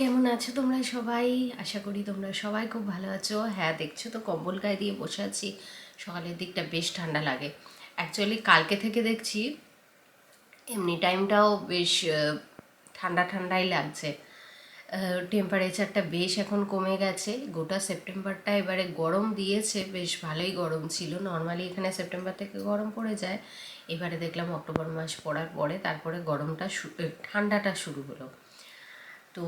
কেমন আছো তোমরা সবাই? আশা করি তোমরা সবাই খুব ভালো আছো। হ্যাঁ দেখছ তো কম্বল গায়ে দিয়ে বসে আছি। সকালের দিকটা বেশ ঠান্ডা লাগে। অ্যাকচুয়ালি কালকে থেকে দেখছি এমনি টাইমটাও বেশ ঠান্ডা ঠান্ডাই লাগছে। টেম্পারেচারটা বেশ এখন কমে গেছে। গোটা সেপ্টেম্বরটা এবারে গরম দিয়েছে। বেশ ভালোই গরম ছিল। নর্মালি এখানে সেপ্টেম্বর থেকে গরম পড়ে যায়। এবারে দেখলাম অক্টোবর মাস পড়ার পরে তারপরে গরমটা ঠান্ডাটা শুরু হলো। তো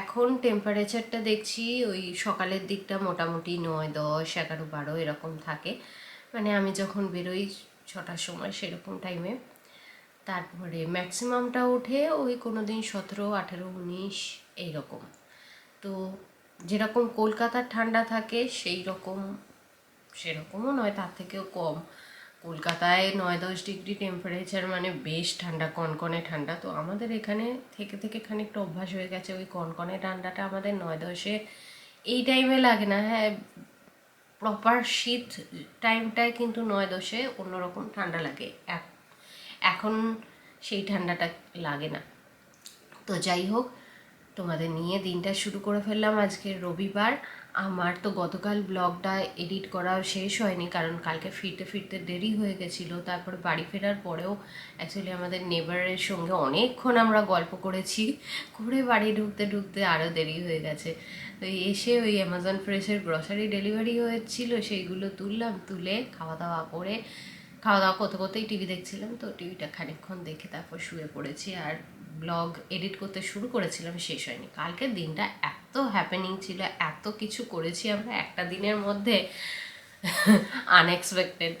এখন টেম্পারেচারটা দেখছি ওই সকালের দিকটা মোটামুটি নয়, দশ, এগারো, বারো এরকম থাকে। মানে আমি যখন বেরোই ছটার সময় সেরকম টাইমে তারপরে ম্যাক্সিমামটা ওঠে ওই কোনো দিন সতেরো, আঠেরো, উনিশ এইরকম। তো যেরকম কলকাতার ঠান্ডা থাকে সেই রকম সেরকমও নয়, তার থেকেও কম। কলকাতায় নয় দশ ডিগ্রি টেম্পারেচার মানে বেশ ঠান্ডা, কনকনে ঠান্ডা। তো আমাদের এখানে থেকে থেকে খানিকটা অভ্যাস হয়ে গেছে ওই কনকনে ঠান্ডাটা আমাদের নয় দশে এই টাইমে লাগে না। হ্যাঁ প্রপার শীত টাইমটায় কিন্তু নয় দশে অন্যরকম ঠান্ডা লাগে। এখন সেই ঠান্ডাটা লাগে না। তো যাই হোক তোমাদের নিয়ে দিনটা শুরু করে ফেললাম আজকে রবিবার। আমার তো গতকাল ব্লগটা এডিট করা শেষ হয়নি, কারণ কালকে ফিরতে ফিরতে দেরি হয়ে গেছিল। তারপরে বাড়ি ফেরার পরেও অ্যাকচুয়ালি আমাদের নেবারের সঙ্গে অনেকক্ষণ আমরা গল্প করেছি। করে বাড়ি ঢুকতে ঢুকতে আরও দেরি হয়ে গেছে। তো এসে ওই অ্যামাজন ফ্রেশের গ্রসারি ডেলিভারি হয়েছিল, সেইগুলো তুললাম, তুলে খাওয়া দাওয়া করে, খাওয়া দাওয়া করতে করতেই টিভি দেখছিলাম, তো টিভিটা খানিকক্ষণ দেখে তারপর শুয়ে পড়েছি। আর ব্লগ এডিট করতে শুরু করেছিলাম, শেষ হয়নি। কালকের দিনটা এত হ্যাপেনিং ছিল, এত কিছু করেছি আমরা একটা দিনের মধ্যে। আনএক্সপেক্টেড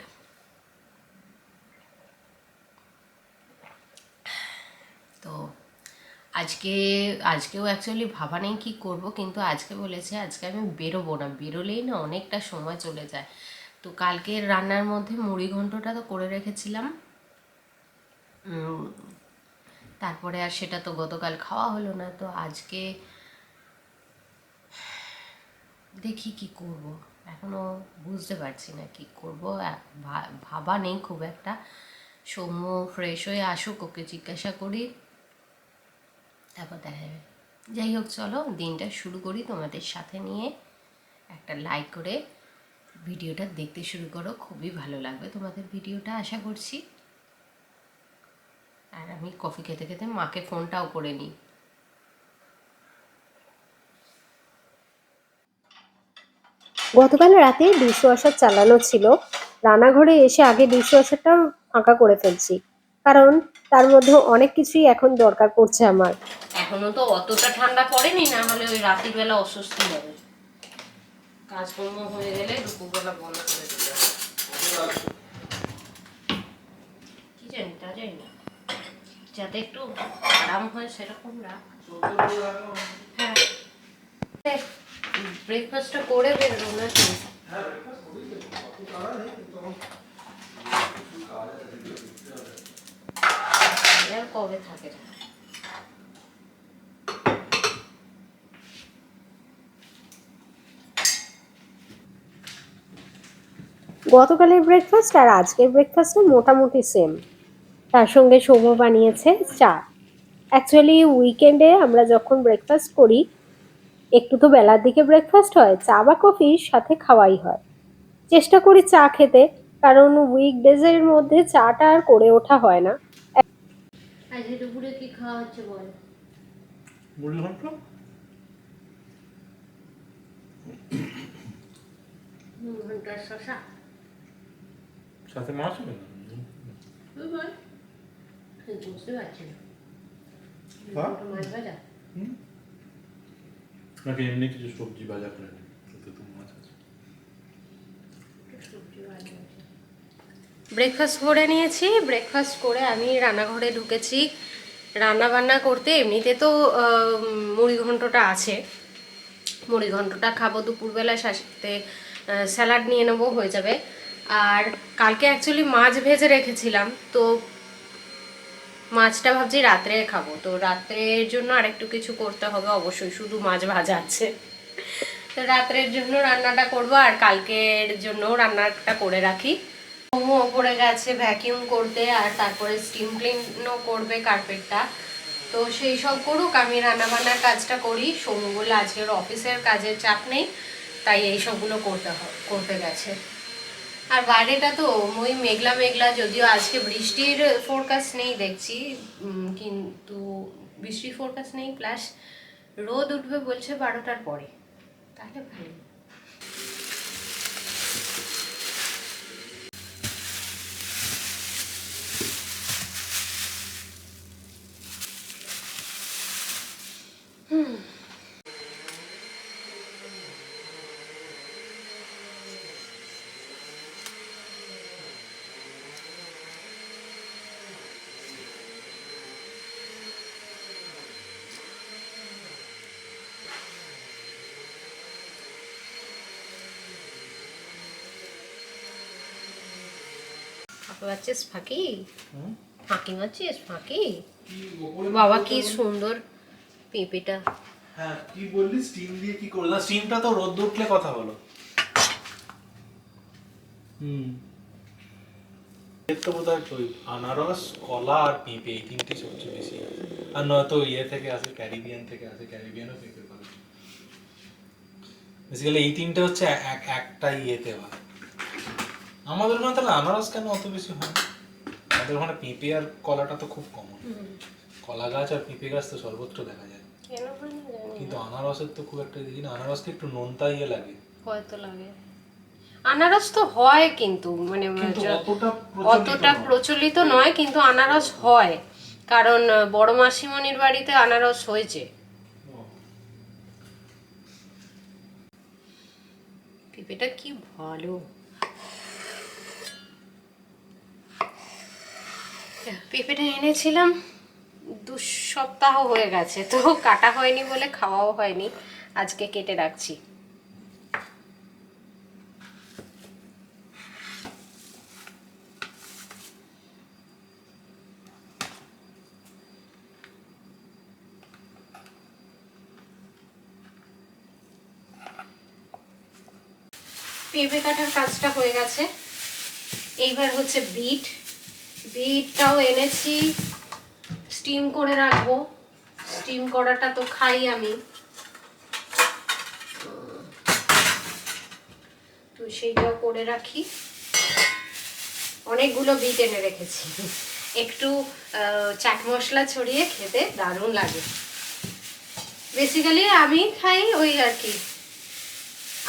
তো আজকে, আজকেও অ্যাকচুয়ালি ভাবা নেই কী করব, কিন্তু আজকে বলেছে, আজকে আমি বেরোবো না। বেরোলেই না অনেকটা সময় চলে যায়। তো কালকের রান্নার মধ্যে মুড়ি ঘন্টটা তো করে রেখেছিলাম। তারপরে আর সেটা তো গতকাল খাওয়া হলো না, তো আজকে দেখি কি করব। এখনও বুঝতে পারছি না কি করব। ভাবা নেই খুব একটা। সৌম্য ফ্রেশ হয়ে আসুক, ওকে জিজ্ঞাসা করি। তারপর দেখা যাবে। যাই হোক, চলো দিনটা শুরু করি তোমাদের সাথে নিয়ে। একটা লাইক করে ভিডিওটা দেখতে শুরু করো, খুবই ভালো লাগবে তোমাদের ভিডিওটা, আশা করছি। আর আমি কফি খেতে খেতে মাকে ফোনটাও করে নিই। গতকাল রাতে ডিশ ওয়াশার চালানো ছিল। রান্নাঘরে এসে আগে ডিশ ওয়াশারটা ফাঁকা করে ফেলছি। কারণ তার মধ্যে অনেক কিছুই এখন দরকার পড়ছে আমার। এখনও তো অতটা ঠান্ডা পড়েনি না হলে ওই রাতের বেলা অস্বস্তি হবে। কাজকর্ম হয়ে গেলে দুপুরবেলা বন্ধ করে দিতে হবে। কি জানি তা জানি না। যাতে একটু আরাম হয় সেরকম রাখ। হ্যাঁ। ব্রেকফাস্টটা করে বেরো নাকি আর কবে থাকে না গতকালের ব্রেকফাস্ট আর আজকের ব্রেকফাস্টটা মোটামুটি সেম তার সঙ্গে সৌম্য বানিয়েছে চা। অ্যাকচুয়ালি উইকেন্ডে আমরা যখন ব্রেকফাস্ট করি একটু তো বেলার দিকে ব্রেকফাস্ট হয় চা বা কফির সাথে খাওয়াই হয়। চেষ্টা করি চা খেতে কারণ উইকডেজের মধ্যে চাটা আর করে ওঠা হয় না। আজকে দুপুরে কি খাওয়া হচ্ছে বল? মুড়ি ঘন্ট ঘণ্টার শশা সাথে মাছ হবে? বুঝতে পারছি না? মাছ ভাজা নাকি এমনি কিছু সবজি ভাজা করে নিন তো মাছ আছে ব্রেকফাস্ট করে নিয়েছি ব্রেকফাস্ট করে আমি রান্নাঘরে ঢুকেছি। রান্না বান্না করতে এমনিতে তো মুড়ি ঘন্টটা আছে। মুড়ি ঘন্টটা খাব দুপুরবেলা সাথে স্যালাড নিয়ে নেব হয়ে যাবে। আর কালকে অ্যাকচুয়ালি মাছ ভেজে রেখেছিলাম তো মাছটা ভাবছি রাত্রে খাব। তো রাত্রের জন্য আরেকটু কিছু করতে হবে অবশ্যই, শুধু মাছ ভাজা আছে। তো রাত্রের জন্য রান্নাটা করব আর কালকের জন্য রান্নাটা করে রাখি। মোমো পড়ে গেছে ভ্যাকিউম করতে আর তারপরে স্টিম ক্লিনও করবে কার্পেটটা তো সেই সব করুক, আমি রান্নাবান্নার কাজটা করি। সোমু বলে আজকের অফিসের কাজের চাপ নেই, তাই এই সবগুলো করতে হ- করতে গেছে। আর বাইরেটা তো ওই মেঘলা মেঘলা, যদিও আজকে বৃষ্টির ফোরকাস্ট নেই দেখছি কিন্তু বৃষ্টির ফোরকাস্ট নেই প্লাস রোদ উঠবে বলছে বারোটার পরে। তাহলে ভালো। মারছিস ফাঁকি? ফাঁকি মারছিস? ফাঁকি? বাবা কি সুন্দর পেঁপেটা। হ্যাঁ কি বললি? স্টিম দিয়ে কি করব না স্টিমটা তো রোদ উঠলে কথা বলো। হুম। তো বোধ হয় আনারস কলা আর পেঁপে এই তিনটে সবচেয়ে বেশি আর নয়তো ইয়ে থেকে আসে ক্যারিবিয়ান থেকে আসে ক্যারিবিয়ানও পেঁপে করে বেসিক্যালি এই তিনটে হচ্ছে এক- একটা ইয়েতে হয়। আমাদের ওখানে তাহলে আনারস কেন অত বেশি হয়? না? আমাদের ওখানে পেঁপে আর কলাটা তো খুব কমন কলা গাছ আর পেঁপে গাছ তো সর্বত্র দেখা যায়। কিন্তু আনারসের তো খুব একটা দেখি না। আনারসকে একটু নোনতা ইয়ে লাগে। হয়তো লাগে। আনারস তো হয় কিন্তু মানে অতটা প্রচলিত নয়। কিন্তু আনারস হয়। কারণ বড় মাসিমণির বাড়িতে আনারস হয়েছে। পেঁপেটা কি ভালো? পেঁপেটা এনেছিলাম, দু সপ্তাহ হয়ে গেছে, তো কাটা হয়নি বলে খাওয়াও হয়নি, আজকে কেটে রাখছি। পেঁপে কাটার কাজটা হয়ে গেছে। এইবার হচ্ছে বিট। বিটটাও এনেছি। স্টিম করে রাখব। স্টিম করাটা তো খাই আমি। তো সেইটাও করে রাখি। অনেকগুলো বিট এনে রেখেছি। একটু চাট মশলা ছড়িয়ে খেতে দারুণ লাগে। বেসিক্যালি আমি খাই ওই আর কি।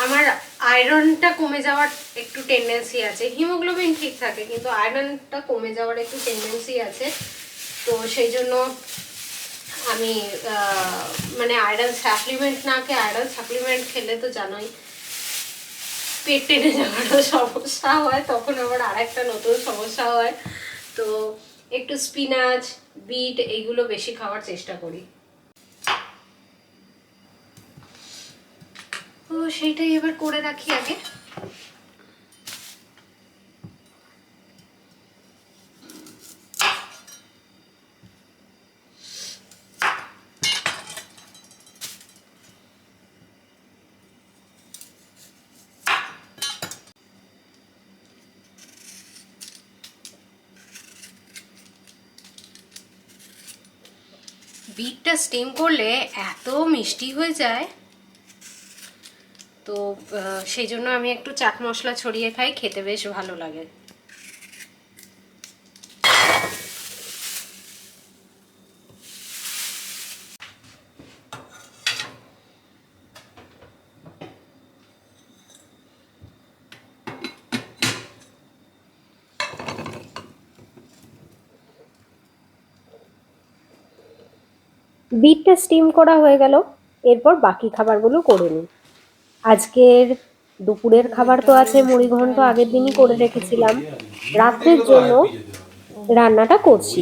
আমার আয়রনটা কমে যাওয়ার একটু টেন্ডেন্সি আছে। হিমোগ্লোবিন ঠিক থাকে, কিন্তু আয়রনটা কমে যাওয়ার একটু টেন্ডেন্সি আছে। তো সেই জন্য আমি মানে আয়রন সাপ্লিমেন্ট না খেয়ে আয়রন সাপ্লিমেন্ট খেলে তো জানোই পেট টেনে যাওয়ারও সমস্যা হয়, তখন আবার আর একটা নতুন সমস্যা হয়। তো একটু স্পিনাচ বিট এইগুলো বেশি খাওয়ার চেষ্টা করি। তো সেইটাই এবার করে রাখি আগে। বিটটা স্টিম করলে এত মিষ্টি হয়ে যায়। তো সেই জন্য আমি একটু চাট মশলা ছড়িয়ে খাই, খেতে বেশ ভালো লাগে। বিটটা স্টিম করা হয়ে গেল, এরপর বাকি খাবারগুলো করে নিই। আজকের দুপুরের খাবার তো আছে মুড়িঘণ্ট আগের দিনই করে রেখেছিলাম। রাত্রের জন্য রান্নাটা করছি।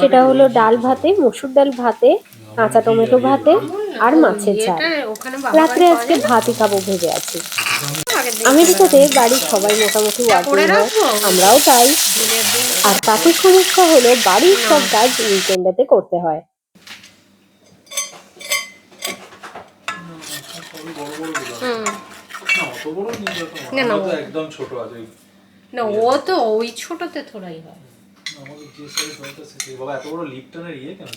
সেটা হলো ডাল ভাতে মসুর ডাল ভাতে কাঁচা টমেটো ভাতে আর মাছের ঝাল। রাত্রে আজকে ভাতই খাব ভেবে আছি। আমেরিকাতে বাড়ির সবাই মোটামুটি ওয়ার্কিং হয় আমরাও তাই। আর তাতে সমস্যা হলো বাড়ির সব কাজ উইকেন্ডেতে করতে হয় হুম না না। একদম ছোট আছে না ও তো ওই ছোটতে থোড়াই হয়। আমাদের যে সাইজ হয়তো সে বাবা এত বড় লিপটনের ইয়ে কেন?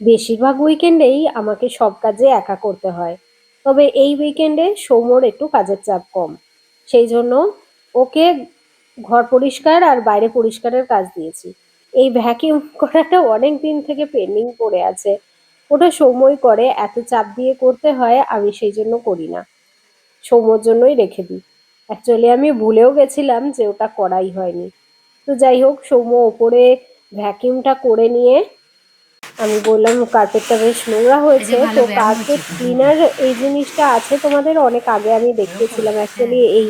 বেশিরভাগ উইকেন্ডেই আমাকে সব কাজে একা করতে হয়। তবে এই উইকেন্ডে সৌম্যর একটু কাজের চাপ কম। সেই জন্য ওকে ঘর পরিষ্কার আর বাইরে পরিষ্কারের কাজ দিয়েছি। এই ভ্যাকিউম করাটা অনেক দিন থেকে পেন্ডিং পড়ে আছে। ওটা সৌম্যই করে এত চাপ দিয়ে করতে হয় আমি সেই জন্য করি না। সৌম্যর জন্যই রেখে দিই। অ্যাকচুয়ালি আমি ভুলেও গেছিলাম যে ওটা করাই হয়নি। তো যাই হোক সৌম্য ওপরে ভ্যাকিউমটা করে নিয়ে আমি বললাম কার্পেটটা বেশ নোংরা হয়েছে তো কার্পেট ক্লিনার এই জিনিসটা আছে তোমাদের অনেক আগে আমি দেখিয়েছিলাম অ্যাকচুয়ালি এই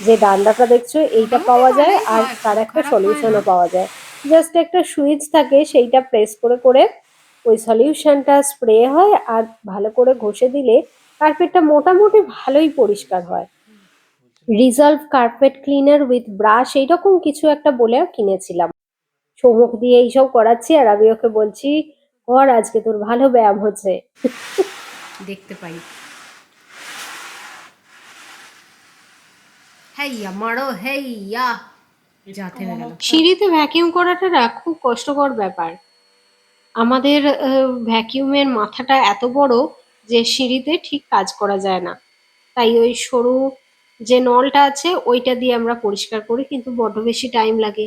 যে ডান্ডাটা দেখছ এইটা পাওয়া যায় আর তার একটা সলিউশনও পাওয়া যায়। জাস্ট একটা সুইচ থাকে সেইটা প্রেস করে করে ওই সলিউশনটা স্প্রে হয় আর ভালো করে ঘষে দিলে কার্পেটটা মোটামুটি ভালোই পরিষ্কার হয়। Resolve carpet cleaner with brush এইরকম কিছু একটা বলে কিনেছিলাম। সৌমুখ দিয়ে এইসব করাচ্ছি আর আমি ওকে বলছি কর আজকে তোর ভালো ব্যায়াম হচ্ছে। দেখতে পাই। হেইয়া মারো হেইয়া। সিঁড়িতে ভ্যাকিউম করাটা খুব কষ্টকর ব্যাপার। আমাদের ভ্যাকিউমের মাথাটা এত বড় যে সিঁড়িতে ঠিক কাজ করা যায় না। তাই ওই সরু যে নলটা আছে, ওইটা দিয়ে আমরা পরিষ্কার করি, কিন্তু বড্ড বেশি টাইম লাগে।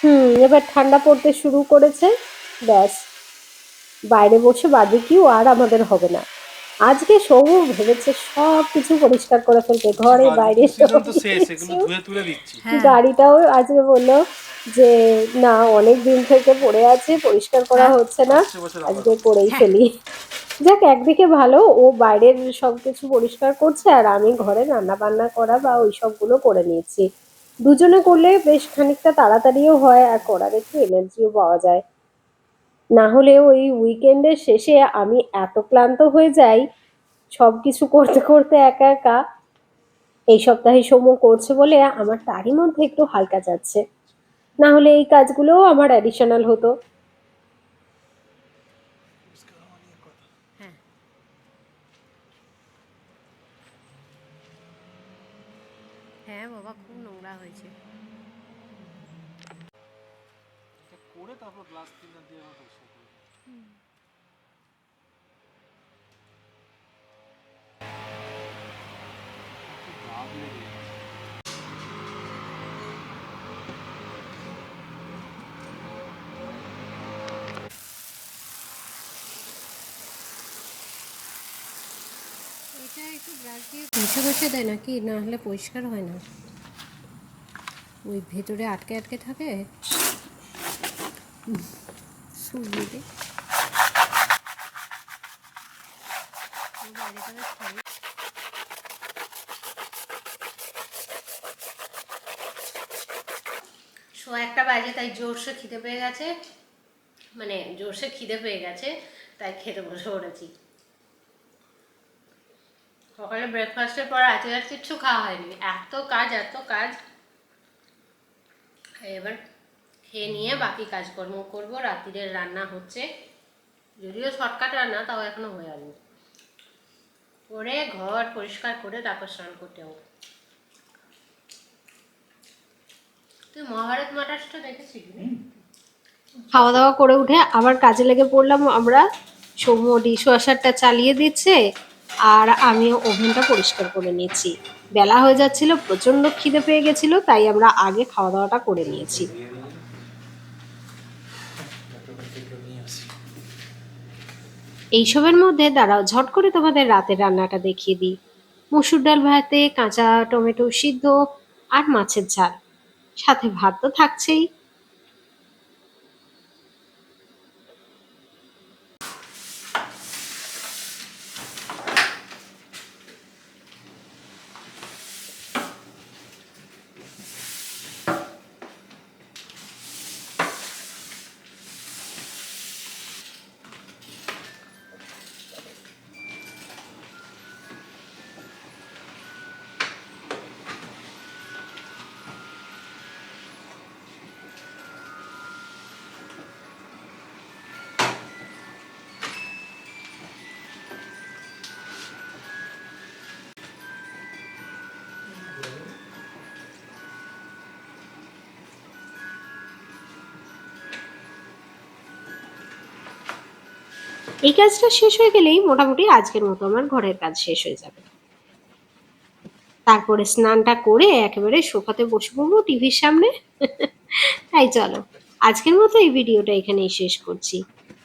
হুম, এবার ঠান্ডা পড়তে শুরু করেছে। ব্যাস, বাইরে বসে বারবিকিউ আর আমাদের হবে না। আজকে সবু ভেবেছে সব কিছু পরিষ্কার করে ফেলতে ঘরে বাইরে সিজন তো সব শেষ এগুলো কিছু। ধুয়ে তুলে দিচ্ছি হ্যাঁ গাড়িটাও আজকে বলল যে না অনেক দিন থেকে পড়ে আছে পরিষ্কার করা হ্যাঁ। হচ্ছে না আজকে করেই হ্যাঁ। ফেলি যাক একদিকে ভালো ও বাইরের সবকিছু পরিষ্কার করছে আর আমি ঘরে রান্না বান্না করা বা ওই সবগুলো করে নিয়েছি দুজনে করলে বেশ খানিকটা তাড়াতাড়িও হয় আর করার একটু এনার্জিও পাওয়া যায় না হলে ওই উইকেন্ডের শেষে আমি এত ক্লান্ত হয়ে যাই সব কিছু করতে করতে একা একা এই সপ্তাহে সৌম্য করছে বলে আমার তারই মধ্যে একটু হালকা যাচ্ছে। না হলে এই কাজগুলোও আমার অ্যাডিশনাল হতো। হ্যাঁ। হ্যাঁ বাবা খুব নোংরা হয়েছে করে তারপর গ্লাস ক্লিনার দিয়ে আবার পরিষ্কার করব। একটু দাগ লেগে গেছে। এটা একটু ব্রাশ দিয়ে ঘষে ঘষে দেয় নাকি? না হলে পরিষ্কার হয় না। ওই ভেতরে আটকে আটকে থাকে। শো একটা বাজে, তাই জোরসে খিদে পেয়ে গেছে। মানে জোরসে খিদে পেয়ে গেছে, তাই খেতে বসে পড়েছি। সকালে ব্রেকফাস্টের পর আজকে আর কিচ্ছু খাওয়া হয়নি। এত কাজ এত কাজ। এবার খেয়ে নিয়ে বাকি কাজকর্ম করব। রাত্রিরের রান্না হচ্ছে। যদিও শর্টকাট রান্না তাও এখনও হয়ে আসবে করে ঘর পরিষ্কার করে তারপর স্নান করতে হবে। তুই মহাভারত মাটাসটা দেখেছিস? খাওয়া দাওয়া করে উঠে আবার কাজে লেগে পড়লাম আমরা। সৌম্য ডিশ ওয়াশারটা চালিয়ে দিচ্ছে। আর আমি ওভেনটা পরিষ্কার করে নিয়েছি। বেলা হয়ে যাচ্ছিল প্রচণ্ড খিদে পেয়ে গেছিল, তাই আমরা আগে খাওয়া দাওয়াটা করে নিয়েছি। এইসবের মধ্যে, দাঁড়াও, ঝট করে তোমাদের রাতের রান্নাটা দেখিয়ে দিই। মসুর ডাল ভাতে, কাঁচা টমেটো সিদ্ধ আর মাছের ঝাল। সাথে ভাত তো থাকছেই। এই কাজটা শেষ হয়ে গেলেই মোটামুটি আজকের মতো আমার ঘরের কাজ শেষ হয়ে যাবে। তারপরে স্নানটা করে একেবারে সোফাতে বসে পড়ব টিভির সামনে। তাই চলো, আজকের মতো এই ভিডিওটা এখানেই শেষ করছি।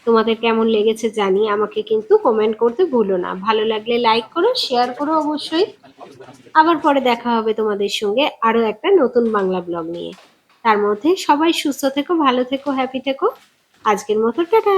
তোমাদের কেমন লেগেছে জানি আমাকে কিন্তু কমেন্ট করতে ভুলো না। ভালো লাগলে লাইক করো শেয়ার করো অবশ্যই। আবার পরে দেখা হবে তোমাদের সঙ্গে আরও একটা নতুন বাংলা ব্লগ নিয়ে। তার মধ্যে সবাই সুস্থ থেকো, ভালো থেকো হ্যাপি থেকো। আজকের মতো টাটা।